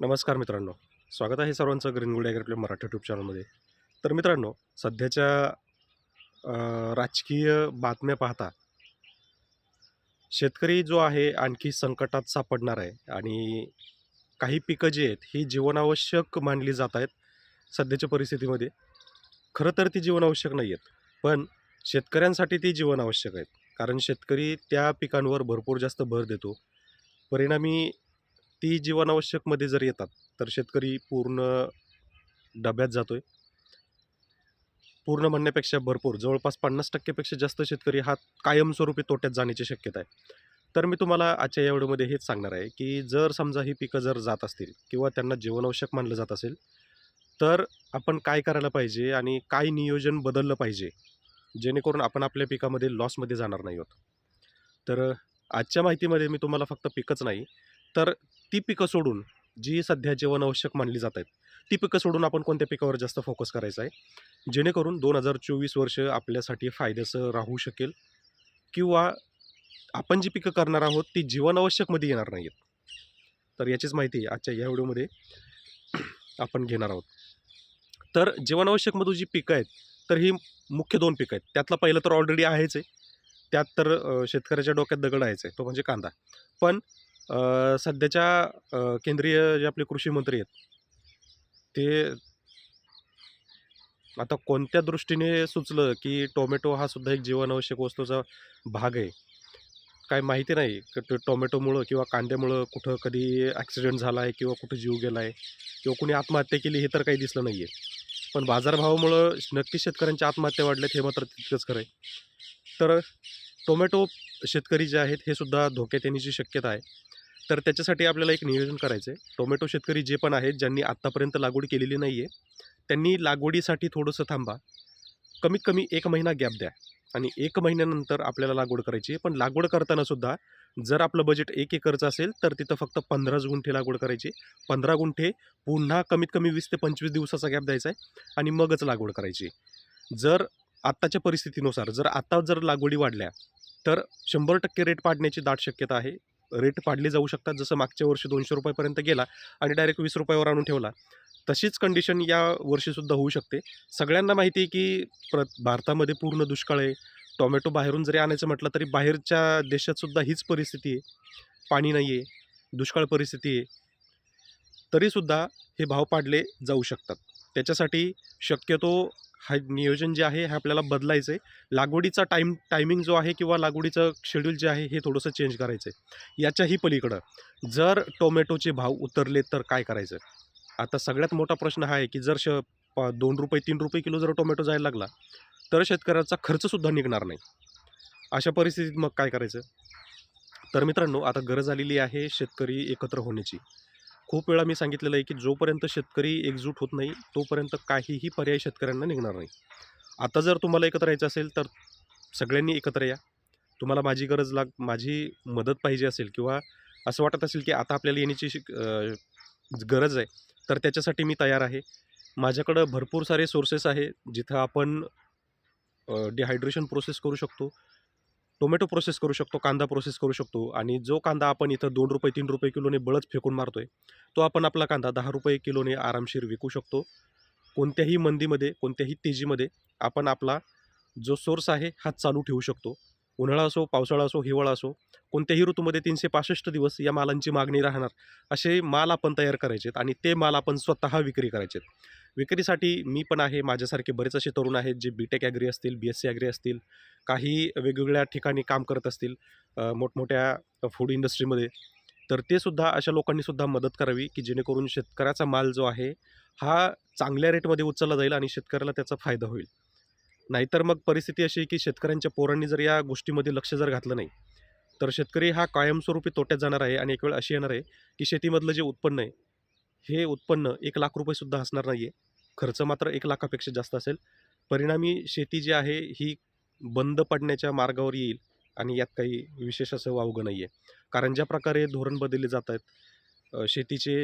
नमस्कार मित्रांनो. स्वागत आहे सर्वांचं ग्रीनगुड ॲग्री मराठी यूट्यूब चॅनलमध्ये तर मित्रांनो सध्याच्या राजकीय बातम्या पाहता शेतकरी जो आहे आणखी संकटात सापडणार आहे आणि काही पिकं जी आहेत ही जीवनावश्यक मानली जात आहेत सध्याच्या परिस्थितीमध्ये. खरं तर ती जीवनावश्यक नाही आहेत पण शेतकऱ्यांसाठी ती जीवनावश्यक आहेत. कारण शेतकरी त्या पिकांवर भरपूर जास्त भर देतो. परिणामी ती जीवनावश्यकमध्ये जर येतात तर शेतकरी पूर्ण डब्यात जातो आहे पूर्ण म्हणण्यापेक्षा भरपूर जवळपास पन्नास टक्केपेक्षा जास्त शेतकरी हा कायमस्वरूपी तोट्यात जाण्याची शक्यता आहे. तर मी तुम्हाला आजच्या या व्हिडिओमध्ये हेच सांगणार आहे की जर समजा ही पिकं जर जात असतील किंवा त्यांना जीवनावश्यक मानलं जात असेल तर आपण काय करायला पाहिजे आणि काय नियोजन बदललं पाहिजे जेणेकरून आपण आपल्या पिकामध्ये लॉसमध्ये जाणार नाही आहोत. तर आजच्या माहितीमध्ये मी तुम्हाला फक्त पिकच नाही तर ती पिकं सोडून जी सध्या जीवनावश्यक मानली जात आहेत ती पिकं सोडून आपण कोणत्या पिकावर जास्त फोकस करायचा आहे? जेणेकरून दोन हजार चोवीस वर्ष आपल्यासाठी फायद्याचं राहू शकेल किंवा आपण जी पिकं करणार आहोत ती जीवनावश्यकमध्ये येणार नाही आहेत तर याचीच माहिती आजच्या या व्हिडिओमध्ये आपण घेणार आहोत. तर जीवनावश्यकमधून जी पिकं आहेत तर ही मुख्य दोन पिकं आहेत. त्यातलं पहिलं तर ऑलरेडी आहेच आहे. त्यात तर शेतकऱ्याच्या डोक्यात दगड आहेच आहे तो म्हणजे कांदा. पण सध्याच्या केंद्रीय जे आपले कृषी मंत्री आहेत ते आता कोणत्या दृष्टीने सुचलं की टोमॅटो हा सुद्धा एक जीवनावश्यक वस्तूचा भाग आहे? काय माहिती नाही टोमॅटोमुळं किंवा कांद्यामुळं कुठं कधी ॲक्सिडेंट झाला आहे किंवा कुठं जीव गेला आहे किंवा कुणी आत्महत्या केली हे तर काही दिसलं नाही आहे पण बाजारभावामुळं नक्की शेतकऱ्यांच्या आत्महत्या वाढल्यात हे मात्र तितकंच खरं आहे. तर टोमॅटो शेतकरी जे आहेत हे सुद्धा धोक्यात येण्याची शक्यता आहे. तर त्याच्यासाठी आपल्याला एक नियोजन करायचं आहे टोमॅटो शेतकरी जे पण आहेत ज्यांनी आत्तापर्यंत लागवड केलेली नाही आहे त्यांनी लागवडीसाठी थोडंसं थांबा. कमीत कमी एक महिना गॅप द्या आणि एक महिन्यानंतर आपल्याला लागवड करायची आहे. पण लागवड करतानासुद्धा जर आपलं बजेट एक एकरचं असेल तर तिथं फक्त पंधराच गुंठे लागवड करायची. पंधरा गुंठे पुन्हा कमीत कमी वीस ते पंचवीस दिवसाचा गॅप द्यायचा आहे आणि मगच लागवड करायची जर आत्ताच्या परिस्थितीनुसार जर आत्ता जर लागवडी वाढल्या तर शंभर टक्के रेट पाडण्याची दाट शक्यता आहे. रेट पाडले जाऊ शकतात जसं मागच्या वर्षी दोनशे रुपयापर्यंत गेला आणि डायरेक्ट वीस रुपयावर आणून ठेवला. तशीच कंडिशन या वर्षीसुद्धा होऊ शकते. सगळ्यांना माहिती आहे की प्र भारतामध्ये पूर्ण दुष्काळ आहे. टोमॅटो बाहेरून जरी आणायचं म्हटलं तरी बाहेरच्या देशातसुद्धा हीच परिस्थिती आहे. पाणी नाही आहे दुष्काळ परिस्थिती आहे. तरीसुद्धा हे भाव पाडले जाऊ शकतात. त्याच्यासाठी शक्यतो हा नियोजन जे आहे हे आपल्याला बदलायचं आहे लागवडीचा टाईम टायमिंग जो आहे किंवा लागवडीचं शेड्यूल जे आहे हे थोडंसं चेंज करायचं आहे याच्याही पलीकडं जर टोमॅटोचे भाव उतरले तर काय करायचं? आता सगळ्यात मोठा प्रश्न हा आहे की जर श दोन रुपये तीन रुपये किलो जर टोमॅटो जायला लागला तर शेतकऱ्याचा खर्चसुद्धा निघणार नाही. अशा परिस्थितीत मग काय करायचं? तर मित्रांनो आता गरज आलेली आहे शेतकरी एकत्र होण्याची. खूप वेळा मी सांगितलेलं आहे की जोपर्यंत शेतकरी एकजूट होत नाही तोपर्यंत काहीही पर्याय शेतकऱ्यांना निघणार नाही. आता जर तुम्हाला एकत्र यायचं असेल तर सगळ्यांनी एकत्र या. तुम्हाला माझी गरज लाग माझी मदत पाहिजे असेल किंवा असं वाटत असेल की आता आपल्याला येण्याची शिक गरज आहे तर त्याच्यासाठी मी तयार आहे. माझ्याकडं भरपूर सारे सोर्सेस आहे जिथं आपण डिहायड्रेशन प्रोसेस करू शकतो. टोमॅटो प्रोसेस करू शकतो कांदा प्रोसेस करू शकतो आणि जो कांदा आपण इथं दोन रुपये तीन रुपये किलोने बळच फेकून मारतोय तो आपण आपला कांदा दहा रुपये किलोने आरामशीर विकू शकतो. कोणत्याही मंदीमध्ये कोणत्याही तेजीमध्ये आपण आपला जो सोर्स आहे हा चालू ठेवू शकतो. उन्हाळा असो पावसाळा असो हिवाळा असो कोणत्याही ऋतूमध्ये तीनशे पासष्ट दिवस या मालांची मागणी राहणार. असे माल आपण तयार करायचे आणि ते माल आपण स्वतः विक्री करायचे विक्रीसाठी मी पण आहे माझ्यासारखे बरेच असे तरुण आहेत जे बी टेक ॲग्री असतील बी एस सी ॲग्री असतील काही वेगवेगळ्या ठिकाणी काम करत असतील मोठमोठ्या फूड इंडस्ट्रीमध्ये तर ते सुद्धा अशा लोकांनी सुद्धा मदत करावी की जेणेकरून शेतकऱ्याचा माल जो आहे हा चांगल्या रेटमध्ये उचलला जाईल आणि शेतकऱ्याला त्याचा फायदा होईल. नाहीतर मग परिस्थिती अशी आहे की शेतकऱ्यांच्या पोरांनी जर या गोष्टीमध्ये लक्ष जर घातलं नाही तर शेतकरी हा कायमस्वरूपी तोट्यात जाणार आहे आणि एक वेळ अशी येणार आहे की शेतीमधलं जे उत्पन्न आहे हे उत्पन्न एक लाख रुपयेसुद्धा असणार नाही आहे खर्च मात्र एक लाखापेक्षा जास्त असेल. परिणामी शेती जी आहे ही बंद पडण्याच्या मार्गावर येईल आणि यात काही विशेष असं वावगं नाही आहे कारण ज्या प्रकारे धोरण बदलले जात आहेत शेतीचे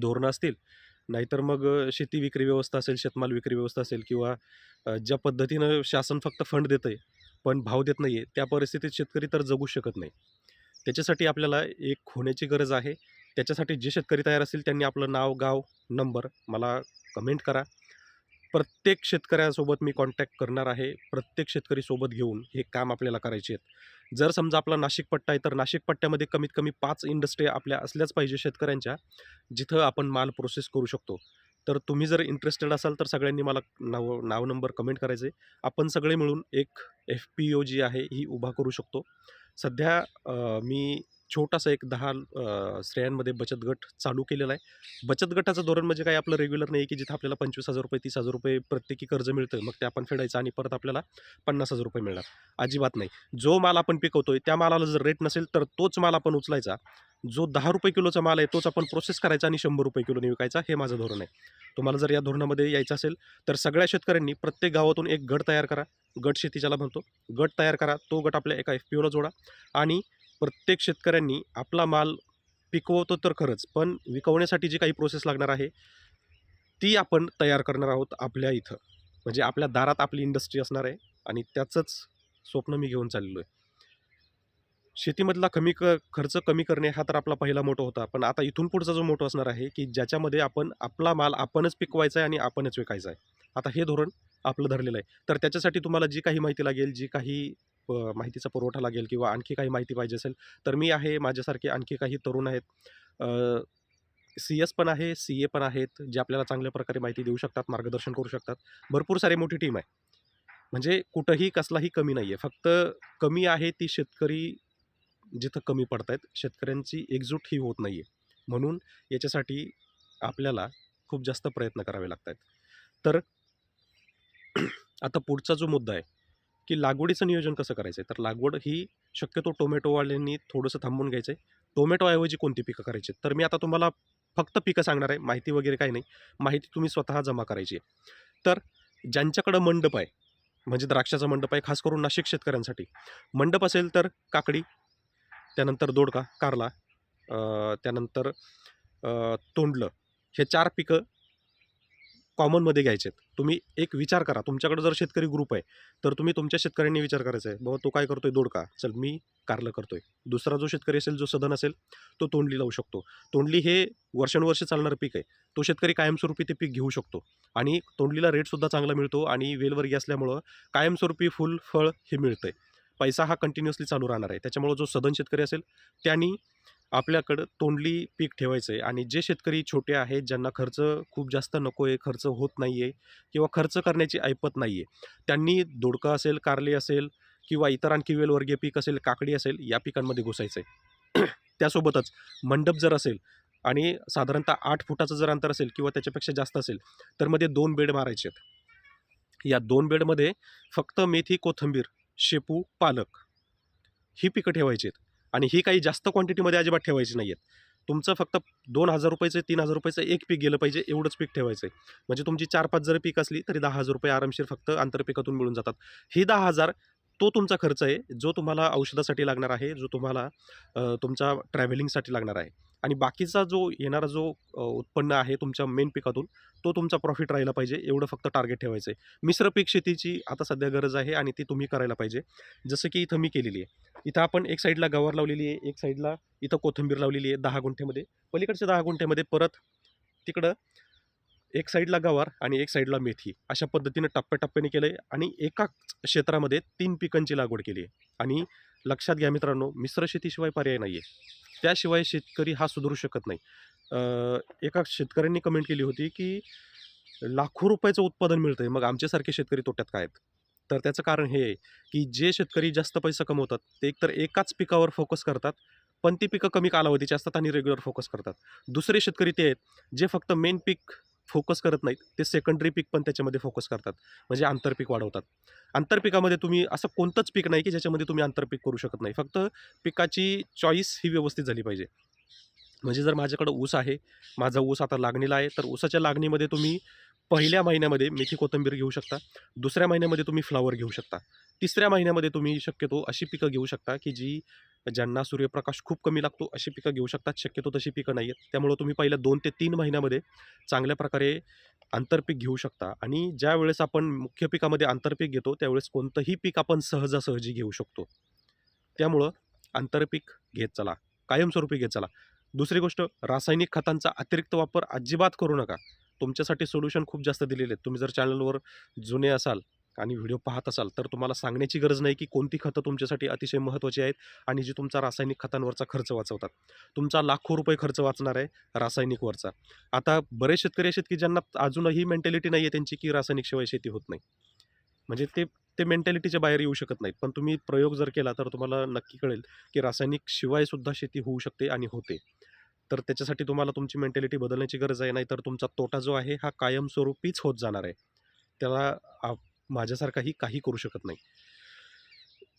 धोरणं असतील नाहीतर मग शेती विक्री व्यवस्था असेल शेतमाल विक्री व्यवस्था असेल किंवा ज्या पद्धतीनं शासन फक्त फंड देतं आहे पण भाव देत नाही आहे त्या परिस्थितीत शेतकरी तर जगू शकत नाही. त्याच्यासाठी आपल्याला एक होण्याची गरज आहे. त्याच्यासाठी जे शेतकरी तयार असतील त्यांनी आपलं नाव गाव नंबर मला कमेंट करा. प्रत्येक शेतकऱ्यासोबत मी कॉन्टॅक्ट करणार आहे. प्रत्येक शेतकरी सोबत घेऊन हे काम आपल्याला करायचे आहेत. जर समजा आपला नाशिक पट्टा आहे तर नाशिक पट्ट्यामध्ये कमीत कमी पाच इंडस्ट्री आपल्या असल्याच पाहिजे शेतकऱ्यांच्या जिथं आपण माल प्रोसेस करू शकतो. तर तुम्ही जर इंटरेस्टेड असाल तर सगळ्यांनी मला नाव नाव नंबर कमेंट करायचे. आपण सगळे मिळून एक एफ पी ओ जी आहे ही उभा करू शकतो. सध्या मी छोटासा एक दहा स्त्रियांमध्ये बचत गट चालू केलेला आहे. बचत गटाचं धोरण म्हणजे काय? आपलं रेग्युलर नाही की जिथं आपल्याला पंचवीस हजार रुपये तीस हजार रुपये प्रत्येकी कर्ज मिळतं मग ते आपण फेडायचं आणि परत आपल्याला पन्नास हजार रुपये मिळणार. अजिबात नाही. जो माल आपण पिकवतोय त्या मालाला जर रेट नसेल तर तोच माल आपण उचलायचा. जो दहा रुपये किलोचा माल आहे तोच आपण प्रोसेस करायचा आणि शंभर रुपये किलोने विकायचा हे माझं धोरण आहे. तुम्हाला जर या धोरणामध्ये यायचं असेल तर सगळ्या शेतकऱ्यांनी प्रत्येक गावातून एक गट तयार करा. गट शेती ज्याला म्हणतो. गट तयार करा. तो गट आपल्या एका एफ पी ओला जोडा. आणि प्रत्येक शेतकऱ्यांनी आपला माल पिकवतो तर खरंच पण विकवण्यासाठी जी काही प्रोसेस लागणार आहे ती आपण तयार करणार आहोत आपल्या इथं. म्हणजे आपल्या दारात आपली इंडस्ट्री असणार आहे आणि त्याचंच स्वप्न मी घेऊन चाललेलो आहे. शेतीमधला कमी क खर्च कमी करणे हा तर आपला पहिला मोठा होता पण आता इथून पुढचा जो मोठा असणार आहे की ज्याच्यामध्ये आपण आपला माल आपणच पिकवायचा आहे आणि आपणच विकायचा आहे. आता हे धोरण आपलं धरलेलं आहे. तर त्याच्यासाठी तुम्हाला जी काही माहिती लागेल जी काही प माहितीचा पुरवठा लागेल किंवा आणखी काही माहिती पाहिजे असेल तर मी आहे माझ्यासारखे आणखी काही तरुण आहेत. सी एस पण आहे सी ए पण आहेत जे आपल्याला चांगल्या प्रकारे माहिती देऊ शकतात मार्गदर्शन करू शकतात. भरपूर सारी मोठी टीम आहे. म्हणजे कुठंही कसलाही कमी नाही आहे फक्त कमी आहे ती शेतकरी जिथं कमी पडत आहेत शेतकऱ्यांची एकजूट ही होत नाही आहे म्हणून याच्यासाठी आपल्याला खूप जास्त प्रयत्न करावे लागत आहेत तर आता पुढचा जो मुद्दा आहे की लागवडीचं नियोजन कसं करायचं आहे तर लागवड ही शक्यतो टोमॅटोवाल्यांनी थोडंसं थांबून घ्यायचं आहे टोमॅटोऐवजी कोणती पिकं करायची? तर मी आता तुम्हाला फक्त पिकं सांगणार आहे माहिती वगैरे काही नाही. माहिती तुम्ही स्वतः जमा करायची आहे. तर ज्यांच्याकडं मंडप आहे म्हणजे द्राक्षाचा मंडप आहे खास करून नाशिक शेतकऱ्यांसाठी मंडप असेल तर काकडी त्यानंतर दोडका कारला त्यानंतर तोंडलं हे चार पिकं कॉमनमध्ये घ्यायचे आहेत तुम्ही एक विचार करा. तुमच्याकडे जर शेतकरी ग्रुप आहे तर तुम्ही तुमच्या शेतकऱ्यांनी विचार करायचा आहे बाबा तो काय करतोय? दोडका चल मी कारलं करतोय. दुसरा जो शेतकरी असेल जो सदन असेल तो तोंडली लावू शकतो. तोंडली हे वर्षानुवर्ष चालणारं पीक आहे. तो शेतकरी कायमस्वरूपी ते पीक घेऊ शकतो. आणि तोंडलीला रेटसुद्धा चांगला मिळतो आणि वेलवर्गीय असल्यामुळं कायमस्वरूपी फुल फळ हे मिळतंय. पैसा हा कंटिन्युअसली चालू राहणार आहे. त्याच्यामुळं जो सदन शेतकरी असेल त्यांनी आपल्याकडं तोंडली पीक ठेवायचं आहे आणि जे शेतकरी छोटे आहेत ज्यांना खर्च खूप जास्त नको आहे खर्च होत नाही आहे किंवा खर्च करण्याची ऐपत नाही आहे त्यांनी दोडका असेल कारले असेल किंवा इतर आणखी वेलवर्गीय पीक असेल काकडी असेल या पिकांमध्ये घुसायचं आहे त्यासोबतच मंडप जर असेल आणि साधारणतः आठ फुटाचं जर अंतर असेल किंवा त्याच्यापेक्षा जास्त असेल तर मध्ये दोन बेड मारायचे आहेत. या दोन बेडमध्ये फक्त मेथी कोथिंबीर शेपू पालक ही पिकं ठेवायची आहेत आणि ही काही जास्त क्वांटिटीमध्ये अजिबात ठेवायची नाही आहेत तुमचं फक्त दोन हजार रुपयाचं तीन हजार रुपयाचं एक पीक गेलं पाहिजे एवढंच पीक ठेवायचं आहे म्हणजे तुमची चार पाच जर पीक असली तरी दहा हजार रुपये आरामशीर फक्त आंतरपिकातून मिळून जातात. ही दहा हजार तो तुमचा खर्च आहे जो तुम्हाला औषधासाठी लागणार आहे जो तुम्हाला तुमच्या ट्रॅव्हलिंगसाठी लागणार आहे. आणि बाकीचा जो येणारा जो उत्पन्न आहे तुमच्या मेन पिकातून तो तुमचा प्रॉफिट राहिला पाहिजे एवढं फक्त टार्गेट ठेवायचं आहे. मिश्र पीक शेतीची आता सध्या गरज आहे आणि ती तुम्ही करायला पाहिजे. जसं की इथं मी केलेली आहे. इथं आपण एक साईडला गवार लावलेली आहे एक साईडला इथं कोथिंबीर लावलेली आहे दहा गुंठेमध्ये पलीकडच्या दहा गुंठेमध्ये परत तिकडं एक साईडला गवार आणि एक साईडला मेथी अशा पद्धतीनं टप्प्याटप्प्याने केलं आहे आणि एकाच क्षेत्रामध्ये तीन पिकांची लागवड केली आहे. आणि लक्षात घ्या मित्रांनो मिश्र शेतीशिवाय पर्याय नाही आहे त्याशिवाय शेतकरी हा सुधरू शकत नाही. एका शेतकऱ्यांनी कमेंट केली होती की लाखो रुपयाचं उत्पादन मिळतं आहे मग आमच्यासारखे शेतकरी तोट्यात काय आहेत? तर त्याचं कारण हे आहे की जे शेतकरी जास्त पैसा कमवतात ते एकतर एकाच पिकावर फोकस करतात पण ती पिकं कमी कालावधीची असतात आणि रेग्युलर फोकस करतात. दुसरे शेतकरी ते आहेत जे फक्त मेन पीक फोकस करत नाहीत. ते सेकंडरी पीक पण त्याच्यामध्ये फोकस करतात. म्हणजे आंतरपीक वाढवतात. आंतरपिकामध्ये तुम्ही असं कोणतंच पीक नाही की ज्याच्यामध्ये तुम्ही आंतरपीक करू शकत नाही. फक्त पिकाची चॉईस ही व्यवस्थित झाली पाहिजे. म्हणजे जर माझ्याकडं ऊस आहे माझा ऊस आता लागणीला आहे तर ऊसाच्या लागणीमध्ये तुम्ही पहिल्या महिन्यामध्ये मेथी कोथिंबीर घेऊ शकता. दुसऱ्या महिन्यामध्ये तुम्ही फ्लावर घेऊ शकता. तिसऱ्या महिन्यामध्ये तुम्ही शक्यतो अशी पिकं घेऊ शकता की जी ज्यांना सूर्यप्रकाश खूप कमी लागतो अशी पिकं घेऊ शकतात शक्यतो तशी पिकं नाही आहेत त्यामुळं तुम्ही पहिल्या दोन ते तीन महिन्यामध्ये चांगल्या प्रकारे आंतरपीक घेऊ शकता. आणि ज्या वेळेस आपण मुख्य पिकामध्ये आंतरपीक घेतो त्यावेळेस कोणतंही पीक आपण सहजासहजी घेऊ शकतो. त्यामुळं आंतरपीक घेत चला. कायमस्वरूपी घेत चला. दुसरी गोष्ट रासायनिक खतांचा अतिरिक्त वापर अजिबात करू नका. तुमच्यासाठी सोल्युशन खूप जास्त दिलेले आहेत. तुम्ही जर चॅनलवर जुने असाल आणि व्हिडिओ पाहत असाल तर तुम्हाला सांगण्याची गरज नाही की कोणती खतं तुमच्यासाठी अतिशय महत्त्वाची आहेत आणि जी तुमचा रासायनिक खतांवरचा खर्च वाचवतात. तुमचा लाखो रुपये खर्च वाचणार आहे रासायनिकवरचा. आता बरेच शेतकरी असे आहेत की ज्यांना अजूनही मेंटॅलिटी नाही आहे त्यांची की रासायनिक शिवाय शेती होत नाही. म्हणजे ते ते मेंटॅलिटीच्या बाहेर येऊ शकत नाहीत. पण तुम्ही प्रयोग जर केला तर तुम्हाला नक्की कळेल की रासायनिक शिवाय सुद्धा शेती होऊ शकते आणि होते. तर त्याच्यासाठी तुम्हाला तुमची मेंटॅलिटी बदलण्याची गरज आहे. नाहीतर तुमचा तोटा जो आहे हा कायमस्वरूपीच होत जाणार आहे. त्याला माझ्यासारखाही काही करू शकत नाही.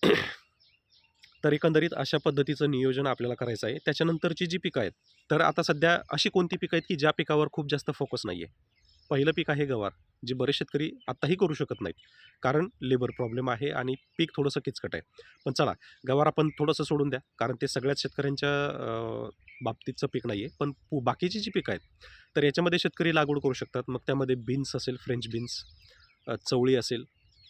तर एकंदरीत अशा पद्धतीचं नियोजन आपल्याला करायचं आहे. त्याच्यानंतरची जी पिकं आहेत तर आता सध्या अशी कोणती पिकं आहेत की ज्या पिकावर खूप जास्त फोकस नाही आहे पहिलं पीक आहे गवार जे बरेच शेतकरी आत्ताही करू शकत नाहीत. कारण लेबर प्रॉब्लेम आहे आणि पीक थोडंसं किचकट आहे. पण चला गवार आपण थोडंसं सोडून द्या. कारण ते सगळ्याच शेतकऱ्यांच्या बाबतीतचं पीक नाही आहे पण पु- बाकीची जी पिकं आहेत तर याच्यामध्ये शेतकरी लागवड करू शकतात. मग त्यामध्ये बीन्स असेल फ्रेंच बीन्स चवळी असेल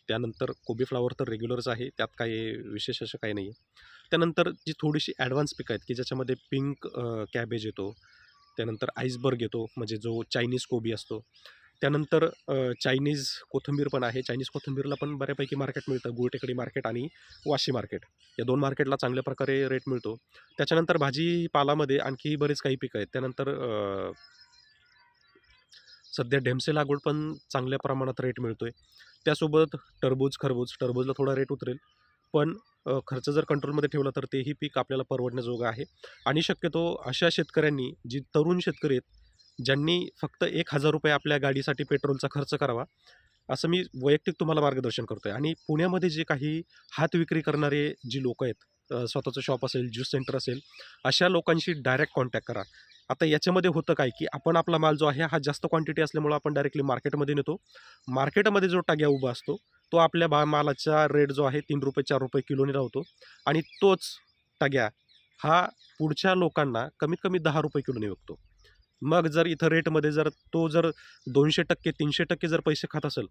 त्यानंतर कोबी फ्लावर तर रेग्युलरच आहे त्यात काही विशेष असं काही नाही आहे त्यानंतर जी थोडीशी ॲडव्हान्स पिकं आहेत की ज्याच्यामध्ये पिंक कॅबेज येतो त्यानंतर आईसबर्ग येतो म्हणजे जो चायनीज कोबी असतो. त्यानंतर चायनीज कोथिंबीर पण आहे. चायनीज कोथिंबीरला पण बऱ्यापैकी मार्केट मिळतं. गुळटेकडी मार्केट आणि वाशी मार्केट या दोन मार्केटला चांगल्या प्रकारे रेट मिळतो. त्याच्यानंतर भाजीपालामध्ये आणखी बरेच काही पिकं आहेत. त्यानंतर सध्या ढेमसे लागवड पण चांगल्या प्रमाणात रेट मिळतो आहे त्यासोबत टरबूज खरबूज टरबूजला थोडा रेट उतरेल. पण खर्च जर कंट्रोलमध्ये ठेवला तर तेही पीक आपल्याला परवडण्याजोगं आहे. आणि शक्यतो अशा शेतकऱ्यांनी जी तरुण शेतकरी आहेत ज्यांनी फक्त एक हजार रुपये आपल्या गाडीसाठी पेट्रोलचा खर्च करावा असं मी वैयक्तिक तुम्हाला मार्गदर्शन करतो आहे आणि पुण्यामध्ये जे काही हात विक्री करणारे जी लोक आहेत स्वतःचं शॉप असेल ज्यूस सेंटर असेल अशा लोकांशी डायरेक्ट कॉन्टॅक्ट करा. आता याच्यामध्ये होतं काय की आपण आपला माल जो आहे हा जास्त क्वांटिटी असल्यामुळं आपण डायरेक्टली मार्केटमध्ये नेतो. मार्केटमध्ये जो टाग्या उभा असतो तो आपल्या बा मालाचा रेट जो आहे तीन रुपये चार रुपये किलोने राहतो. आणि तोच टाग्या हा पुढच्या लोकांना कमीत कमी दहा रुपये किलोने विकतो. मग जर इथं रेटमध्ये जर तो जर दोनशे टक्के तीनशे टक्के जर पैसे खात असेल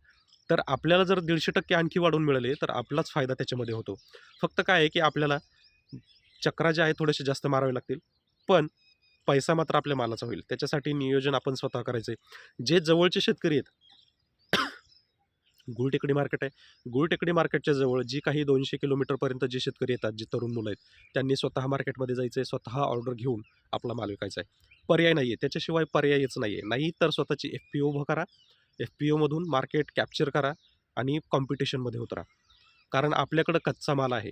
तर आपल्याला जर दीडशे टक्के आणखी वाढवून मिळाले तर आपलाच फायदा त्याच्यामध्ये होतो. फक्त काय आहे की आपल्याला चक्रा ज्या आहे थोडेसे जास्त मारावे लागतील पण पैसा मात्र आपल्या मालाचा होईल. त्याच्यासाठी नियोजन आपण स्वतः करायचं आहे. जे जवळचे शेतकरी आहेत गुळटेकडी मार्केट आहे. गुळटेकडी मार्केटच्या जवळ जी काही दोनशे किलोमीटरपर्यंत जे शेतकरी येतात जे तरुण मुलं आहेत त्यांनी स्वतः मार्केटमध्ये जायचं आहे स्वतः ऑर्डर घेऊन आपला माल विकायचा आहे. पर्याय नाही आहे त्याच्याशिवाय पर्यायच नाही आहे नाही तर स्वतःची एफ पी ओ उभं करा. एफ पी ओमधून मार्केट कॅप्चर करा आणि कॉम्पिटिशनमध्ये उतरा. कारण आपल्याकडं कच्चा माल आहे.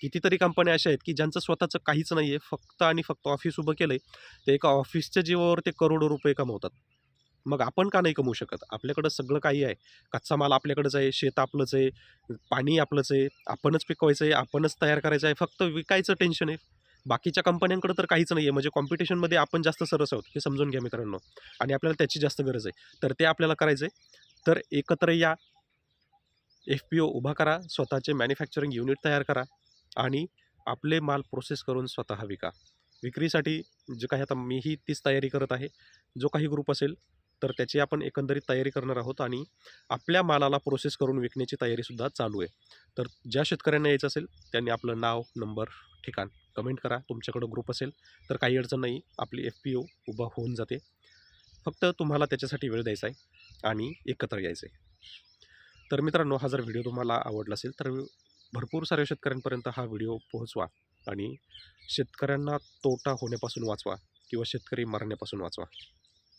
कितीतरी कंपन्या अशा आहेत की ज्यांचं स्वतःचं काहीच नाही आहे फक्त आणि फक्त ऑफिस उभं केलं आहे ते एका ऑफिसच्या जीवावर ते करोडो रुपये कमवतात. मग आपण का नाही कमवू शकत? आपल्याकडं सगळं काही आहे. कच्चा माल आपल्याकडंच आहे. शेत आपलंच आहे. पाणी आपलंच आहे. आपणच पिकवायचं आहे आपणच तयार करायचं आहे फक्त विकायचं टेन्शन आहे. बाकीच्या कंपन्यांकडे तर काहीच नाही आहे म्हणजे कॉम्पिटिशनमध्ये आपण जास्त सरस आहोत हे समजून घ्या मित्रांनो. आणि आपल्याला त्याची जास्त गरज आहे. तर ते आपल्याला करायचं आहे तर एकत्र या. एफ पी ओ उभा करा. स्वतःचे मॅन्युफॅक्चरिंग युनिट तयार करा. आणि आपले माल प्रोसेस करून स्वतः विका. विक्रीसाठी जे काही आता मीही तीच तयारी करत आहे. जो काही ग्रुप असेल तर त्याची आपण एकंदरीत तयारी करणार आहोत आणि आपल्या मालाला प्रोसेस करून विकण्याची तयारीसुद्धा चालू आहे. तर ज्या शेतकऱ्यांना यायचं असेल त्यांनी आपलं नाव नंबर ठिकाण कमेंट करा तुमच्याकडं ग्रुप असेल तर काही अडचण नाही आपली एफ पी ओ उभा होऊन जाते. फक्त तुम्हाला त्याच्यासाठी वेळ द्यायचा आहे आणि एकत्र यायचं आहे. तर मित्रांनो हा जर व्हिडिओ तुम्हाला आवडला असेल तर भरपूर साऱ्या शेतकऱ्यांपर्यंत हा व्हिडिओ पोहोचवा आणि शेतकऱ्यांना तोटा होण्यापासून वाचवा किंवा शेतकरी मरण्यापासून वाचवा.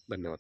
धन्यवाद.